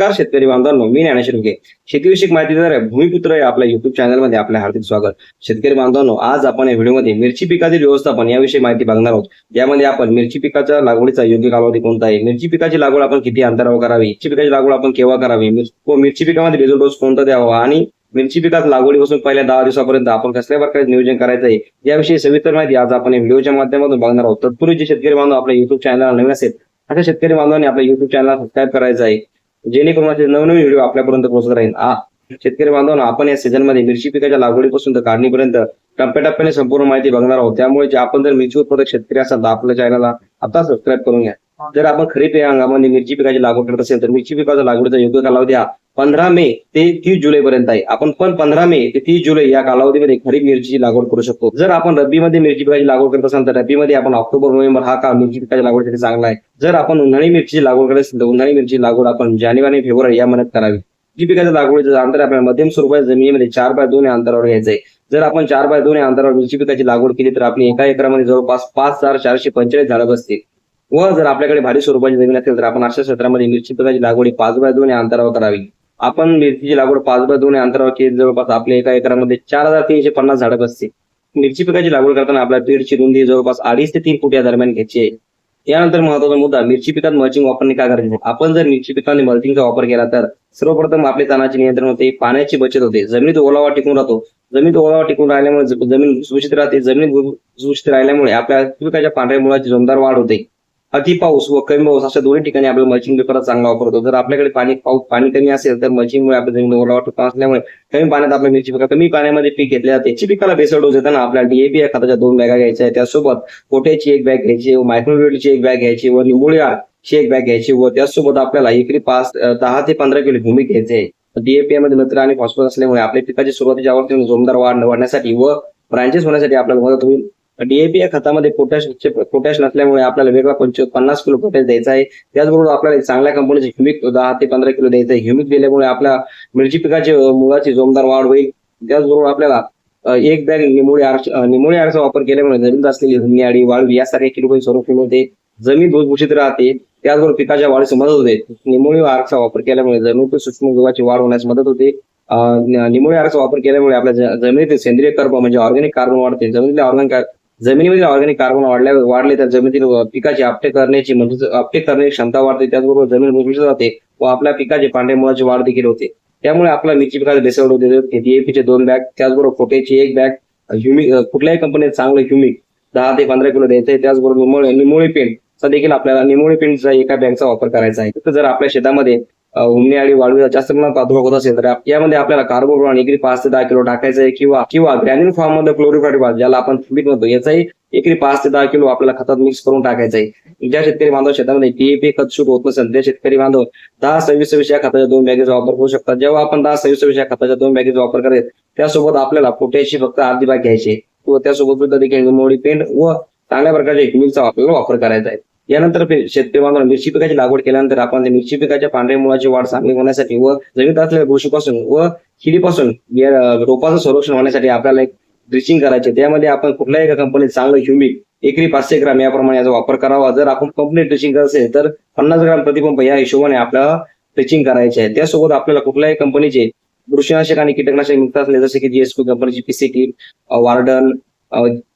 नमस्कार शेतकरी बांधवांनो. मी ज्ञानेश्वर घे शेतीविषयक माहिती देणाऱ्या भूमिपुत्र या आपल्या युट्यूब चॅनलमध्ये आपले हार्दिक स्वागत. शेतकरी बांधवांनो आज आपण या व्हिडिओमध्ये मिरची पिकातील व्यवस्थापन याविषयी माहिती बघणार आहोत. यामध्ये आपण मिरची पिकाच्या लागवडीचा योग्य कालावधी कोणता आहे? मिरची पिकाची लागवड आपण किती अंतरावर करावी? मिरची पिकाची लागवड आपण केव्हा करावी? मिर- व मिरची पिकामध्ये बेजल डोस कोणता द्यावा? आणि मिरची पिकात लागवडीपासून पहिल्या दहा दिवसापर्यंत आपण कसल्या प्रकारे नियोजन करायचं आहे? याविषयी सविस्तर माहिती आज आपण या व्हिडिओच्या माध्यमातून बघणार आहोत. तत्पूर्वी जे शेतकरी बांधव आपल्या युट्यूब चॅनलला नवीन असेल अशा शेतकरी बांधवांनी आपल्या युट्यूब चॅनलला सबस्क्राईब करायचं आहे. जेणेकरून असे नवनवीन व्हिडिओ आपल्यापर्यंत पोहोचत राहील आ शेतकरी बांधवांना आपण या सीझनमध्ये मिरची पिकाच्या लागवडीपासून तर काढणीपर्यंत टप्प्याटप्प्याने संपूर्ण माहिती बघणार आहोत. त्यामुळे जे आपण जर मिरची उत्पादक शेतकरी असाल तर आपल्या चॅनलला आता सबस्क्राईब करून घ्या. जर आपण खरीप या हंगामामध्ये मिरची पिकाची लागवड करत असेल तर मिरची पिकाचा लागवडीचा योग्य कालावधी हा पंधरा मे ते तीस जुलै पर्यंत आहे. आपण पण पंधरा मे ते तीस जुलै या कालावधीमध्ये खरीप मिरचीची लागवड करू शकतो. जर आपण रब्बीमध्ये मिरची पिकाची लागवड करत असाल तर रब्बीमध्ये आपण ऑक्टोबर नोव्हेंबर हा काळ मिरची पिकाच्या लागवडीसाठी चांगला आहे. जर आपण उन्हाळी मिरचीची लागवड करत असेल तर उन्हाळी मिरची लागवड आपण जानेवारी फेब्रुवारी या महिन्यात करावी. मिरची पिकाच्या लागवडीचं अंतर आपल्याला मध्यम स्वरूपाच्या जमिनीमध्ये चार बाय दोन या अंतरावर घ्यायचं आहे जर आपण चार बाय दोन या अंतरावर मिरची पिकाची लागवड केली तर आपली एका एकरामध्ये जवळपास पाच हजार चारशे पंचेचाळीस झाडं बसतील. व जर आपल्याकडे भारी स्वरूपाची जमीन असेल तर आपण अशा क्षेत्रामध्ये मिरची पिकाची लागवड पाच बाय दोन या अंतरावर करावी. आपण मिरचीची लागवड पाच बाय दोन या अंतरावर केली जवळपास आपल्या एका एकरामध्ये चार हजार तीनशे पन्नास झाडं बसते मिरची पिकाची लागवड करताना आपल्या पीडची रुंदी जवळपास अडीच ते तीन फूट या दरम्यान घ्यायची आहे. यानंतर महत्त्वाचा मुद्दा मिरची पिकात मल्चिंग वापरणे का गरजेचे आपण जर मिरची पिकाने मल्चिंगचा वापर केला तर सर्वप्रथम आपले तणाचे नियंत्रण होते पाण्याची बचत होते जमिनीत ओलावा टिकून राहतो. जमिनीत ओलावा टिकून राहिल्यामुळे जमीन सुशित राहते जमीन सुशित राहिल्यामुळे आपल्या पिकाच्या पांढऱ्या मुळाची जोमदार वाढ होते. अति पाऊस व कमी पाऊस अशा दोन्ही ठिकाणी आपल्याला मल्चिंग पेपरचा चांगला वापर होतो. जर आपल्याकडे पाणी पाऊस पाणी कमी असेल तर मल्चिंगमुळे आपल्या जमीन ओलावा ठोका असल्यामुळे कमी पाण्यात आपल्या मिरची पिका कमी पाण्यामध्ये पीक घेतले जाते. याची पिकाला बेसड डोस देताना आपल्याला डीएपी या खताच्या दोन बॅगा घ्यायच्या आहेत. त्यासोबत पोट्याची एक बॅग घ्यायची व मायक्रोवेटची एक बॅग घ्यायची व निंबोळ्या ची एक बॅग घ्यायची व त्याचसोबत आपल्याला एकरी पाच दहा ते पंधरा किलो भूमी घ्यायचे आहे. डीएपी मध्ये नत्र आणि फॉस्फरस असल्यामुळे आपल्या पिकाची सुरुवातीच्या जोमदार वाढ वाढण्यासाठी व ब्रांचेस होण्यासाठी आपल्याला मदत होईल. डीएपी या खतामध्ये पोटॅश पोटॅश नसल्यामुळे आपल्याला वेगळा पंच पन्नास किलो पोटॅश द्यायचा आहे. त्याचबरोबर आपल्याला चांगल्या कंपनीचे ह्युमिक दहा ते पंधरा किलो द्यायचं आहे. ह्युमिक दिल्यामुळे आपल्या मिरची पिकाची मुळाची जोमदार वाढ होईल. त्याचबरोबर आपल्याला एक बॅग निमोळी आर्च निमोळी आरचा वापर केल्यामुळे जमीन असलेली धुनियाडी वाळवी यासारख्या किलो स्वरूप होते. जमीन भुसभुशीत राहते. त्याचबरोबर पिकाच्या वाढीस मदत होते. निमोळी आरचा वापर केल्यामुळे जमिनीतील सूक्ष्म जीवाची वाढ होण्यास मदत होते. निमोळी आरचा वापर केल्यामुळे आपल्या जमिनीतील सेंद्रिय कर्ब म्हणजे ऑर्गॅनिक कार्बन वाढते. जमिनीतील ऑर्गॅनिक जमिनीमधील ऑर्गॅनिक कार्बन वाढल्या वाढले तर जमिनीतील पिकाची आपटे करण्याची म्हणजे आपटे करण्याची क्षमता वाढते त्याचबरोबर जमीन भुसभुशीत जाते व आपल्या पिकाचे पांढरे मुळाची वाढ देखील होते. त्यामुळे आपला मिरची पिकाला बेसळ होते. डीएपीचे दोन बॅग त्याचबरोबर पोटेची एक बॅग ह्युमिक कुठल्याही कंपनीत चांगलं ह्युमिक दहा ते पंधरा किलो द्यायचं आहे त्याचबरोबर निमोळी निमोळी पेंट. चा देखील आपल्याला निमोळी पेंटचा एका बॅगचा वापर करायचा आहे. तर जर आपल्या शेतामध्ये उमणी आणि वाळवी जास्त प्रमाणात प्रादुर्भाव होत असेल तर यामध्ये आपल्याला कार्बोब्रॉन एकरी पाच ते दहा किलो टाकायचं आहे किंवा किंवा ग्रॅन्युल फॉर्ममध्ये क्लोरिफायड ज्याला आपण फ्लिक म्हणतो याचाही एकरी पाच ते दहा किलो आपल्याला खतात मिक्स करून टाकायचं आहे. ज्या शेतकरी बांधव शेतामध्ये टीएपी खत शूट होत नसेल त्या शेतकरी बांधव दहा सव्वीस सव्वीस या खताच्या दोन बॅगेचा वापर करू शकतात. जेव्हा आपण दहा सव्वीस सव्वीस या खताच्या दोन बॅगेचा वापर करेल त्यासोबत आपल्याला पोट्याची फक्त अर्धी बाग घ्यायची व त्यासोबत सुद्धा देखील मोडी पेंट व चांगल्या प्रकारच्या हिमिलचा आपल्याला वापर करायचा आहे. यानंतर शेतकरी बांधव मिरची पिकाची लागवड केल्यानंतर आपण मिरची पिकाच्या पांढऱ्या मुळाची वाढ चांगली होण्यासाठी व जमिनीत असलेल्या बुरशीपासून व किडीपासून रोपाचं संरक्षण होण्यासाठी आपल्याला एक ड्रिचिंग करायचे. त्यामध्ये आपण कुठल्याही एका कंपनीत चांगलं ह्युमिक एकरी पाचशे ग्राम याप्रमाणे याचा वापर करावा. जर आपण कंपनी ड्रिचिंग करत असेल तर पन्नास ग्राम प्रतिपंप या हिशोबाने आपल्याला ड्रिचिंग करायचे आहे. त्यासोबत आपल्याला कुठल्याही कंपनीचे बुरशीनाशक आणि कीटकनाशक मुक्त असले जसे की जीएसपी कंपनीची PCT warden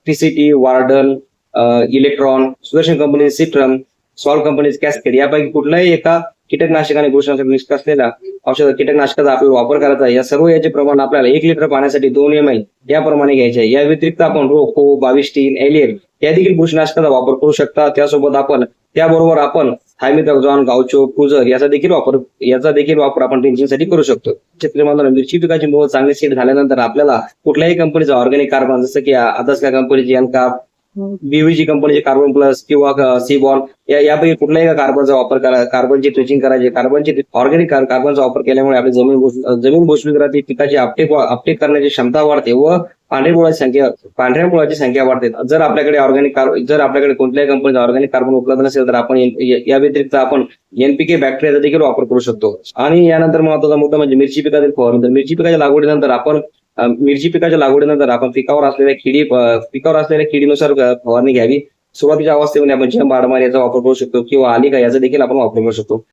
PCT warden electron Sudarshan company सिट्रम solve companies cascade यापैकी कुठल्याही एका कीटकनाशक आणि बुरशीनाशक मिक्स असलेला औषध कीटकनाशकाचा आपल्याला वापर करायचा या सर्व याचे प्रमाण आपल्याला एक लिटर पाण्यासाठी दोन एम एल याप्रमाणे घ्यायचे आहे. या व्यतिरिक्त आपण रोको बाविस्टीन एलियन या देखील बुरशीनाशकाचा वापर करू शकता. त्यासोबत आपण त्याबरोबर आपण थायमिथॉक्झॉन गावचो क्रुझर याचा देखील वापर याचा देखील वापर आपण टेन्शनसाठी करू शकतो. शेतकरी मिरची पिकाची मोह चांगली सीट झाल्यानंतर आपल्याला कुठल्याही कंपनीचा ऑर्गॅनिक कार्बन जसं की आदस्का कंपनीची एनकाप बीव्हीजी कंपनीचे कार्बन प्लस किंवा सीबॉन या यापैकी कुठल्याही कार्बनचा वापर करा कार्बनची ट्विचिंग करायची कार्बनची ऑर्गॅनिक कार्बनचा वापर केल्यामुळे आपली जमीन जमीन भुसभुशीत राहते पिकाची अपटेक आपटेक अपटेक करण्याची क्षमता वाढते व पांढऱ्या मुळाची संख्या पांढऱ्या मुळाची संख्या वाढते. जर आपल्याकडे ऑर्गॅनिक जर आपल्याकडे कोणत्याही कंपनीचा ऑर्गॅनिक कार्बन उपलब्ध नसेल तर आपण या- व्यतिरिक्त आपण एनपीके बॅक्टेरियाचा देखील वापर करू शकतो. आणि यानंतर महत्त्वाचा मुद्दा म्हणजे मिरची पिकातील फवारणी. तर मिरची पिकाच्या लागवडीनंतर आपण मिरची पिकाच्या लागवडीनंतर आपण पिकावर असलेल्या किडी पिकावर असलेल्या किडीनुसार फवारणी घ्यावी. सुरुवातीच्या अवस्थेमध्ये आपण जेम बाडमार याचा वापर करू शकतो किंवा आलिका याचा देखील आपण वापर करू शकतो.